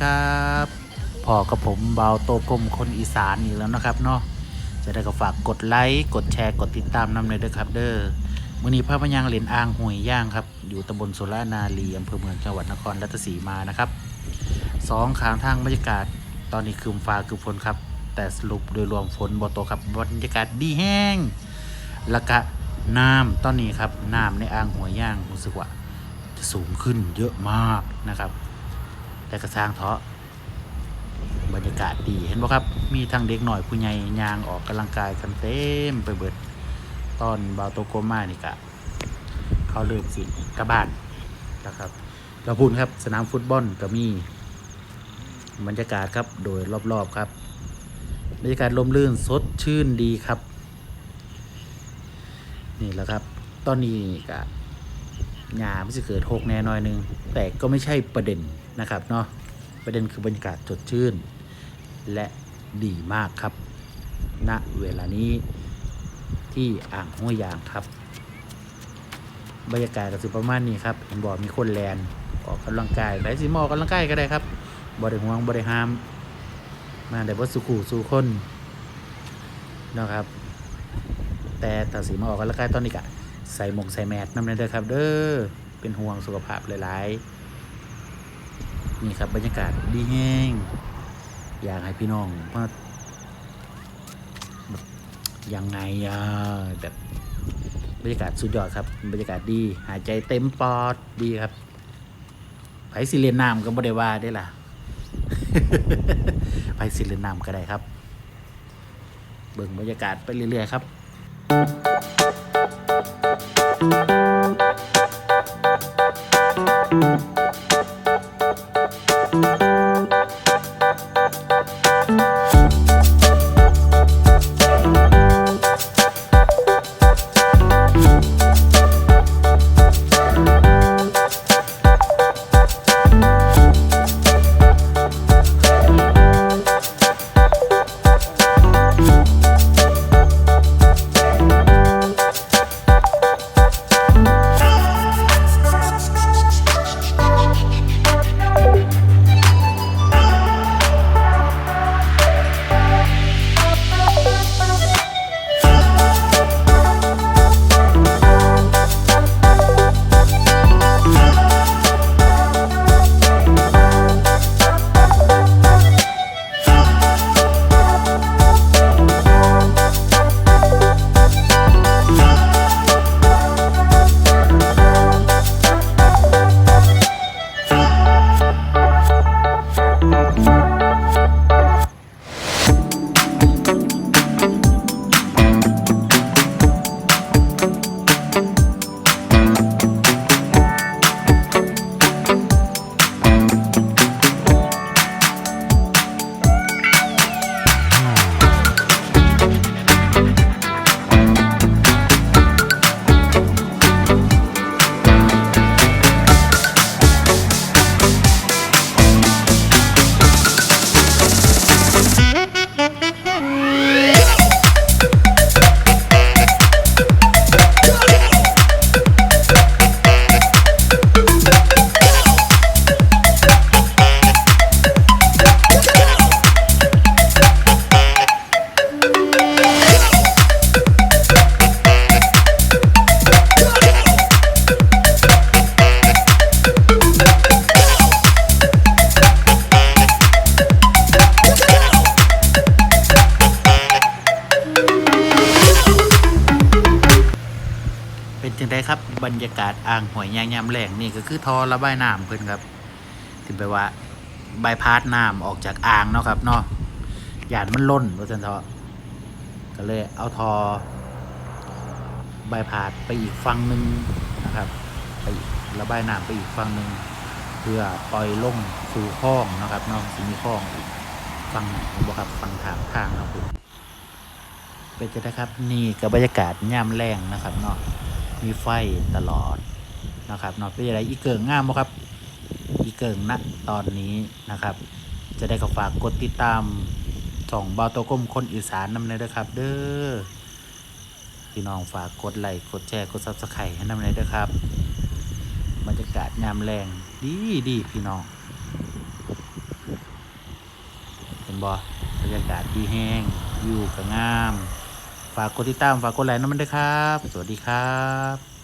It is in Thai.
ครับพอกับผมเบาโตกลมคนอีสานอีกแล้วนะครับเนาะจะได้ก็ฝากกดไลค์กดแชร์กดติดตามนำเลยด้วยครับเด้อมื้อนี้พระพยังเหรียญอ่างห่วยย่างครับ อยู่ตำบลสุรานารีอำเภอเมืองจังหวัดนครราชสีมานะครับสองขางทางบรรยากาศตอนนี้คืมฟ้าคือฝนครับ แต่สรุปโดยรวมฝนบ่ตกครับบรรยากาศดีแห้งแล้วก็น้ำตอนนี้ครับน้ำในอ่างห่วยย่างรู้สึกว่าจะสูงขึ้นเยอะมากนะครับ แต่กระสร้างเถาะบรรยากาศดีเห็นไหมครับ มีทั้งเด็กหน่อยผู้ใหญ่ยางออกกำลังกายกันเต็มไปเบิดตอนบาวโตโกมานี่กะ เขาเริ่มสิกระบานนะครับเราพูดครับสนามฟุตบอลก็มีบรรยากาศครับโดยรอบๆครับบรรยากาศลมลื่นสดชื่นดีครับ นี่แหละครับ ตอนนี้กะหยาไม่จะเกิดหกแน่น้อยหนึงแต่ก็ไม่ใช่ประเด็น นะครับเนาะประเด็นคือบรรยากาศสดชื่น และดีมากครับ ณเวลานี้ที่อ่างห้วยยางครับ บรรยากาศก็สิประมาณนี้ครับเห็นบอกมีคนแลนออกกำลังกายไปสิหมออกกำลังกายก็ได้ครับบริห่วงบริหาม มาได้บดสุขูสู่คนนะครับ แต่ถ้าสีมาออกกำลังกายตอนนี้กะใส่หมวกใส่แมสน้ำเลยเด้อครับ เด้อเป็นห่วงสุขภาพหลาย ๆ นี่ครับบรรยากาศดีแห้ง อยากให้พี่น้องมาแบบยังไงอะแบบบรรยากาศสุดยอดครับ บรรยากาศดีหายใจเต็มปอดดีครับไผสิเรียนน้ำก็บ่ได้ว่าได้ล่ะไผสิเรียนน้ำก็ได้ครับ เบิ่งบรรยากาศไปเรื่อยๆครับเป็ ไดครับ บรรยากาศอ่างหอยยางยามแหลงนี่ก็คือทอระบายน้ำเพิ่อนครับที่แปลว่าใบายพาดน้ำออกจากอ่างเนาะครับเนาะหยาดมันล้นว่าซั่นเถอก็เลยเอาทอใบายพาดไปอีกฝั่งหนึ่งนะครับไปอีกระบายน้ำไปอีกฝั่งหนึ่งเพื่อปล่อยลงสู่คลองนะครับเนาะสิมีคลองอีกฝั่งไหนบ่ครับฝั่งทางทางนะคุณเป็นจะได้ครับนี่กับบรรยากาศยามแรงนะครับเนาะ มีไฟตลอดนะครับเนาะเป็นอะไรอีเกิงงามบ่ครับ อีเกิงณตอนนี้นะครับ จะได้ก็ฝากกดติดตามส่องบาโตก้มคนอีสานนำเลยด้วยครับ เด้อพี่น้องฝากกดไลค์กดแชร์กดซับสไครต์ให้นำเลยด้วยครับบรรยากาศยามแรงดีดีพี่น้องบ่บรรยากาศดีแห้งวิวก็งาม ฝากกดติดตามฝากกดไลค์น้ำมันด้วยครับ สวัสดีครับ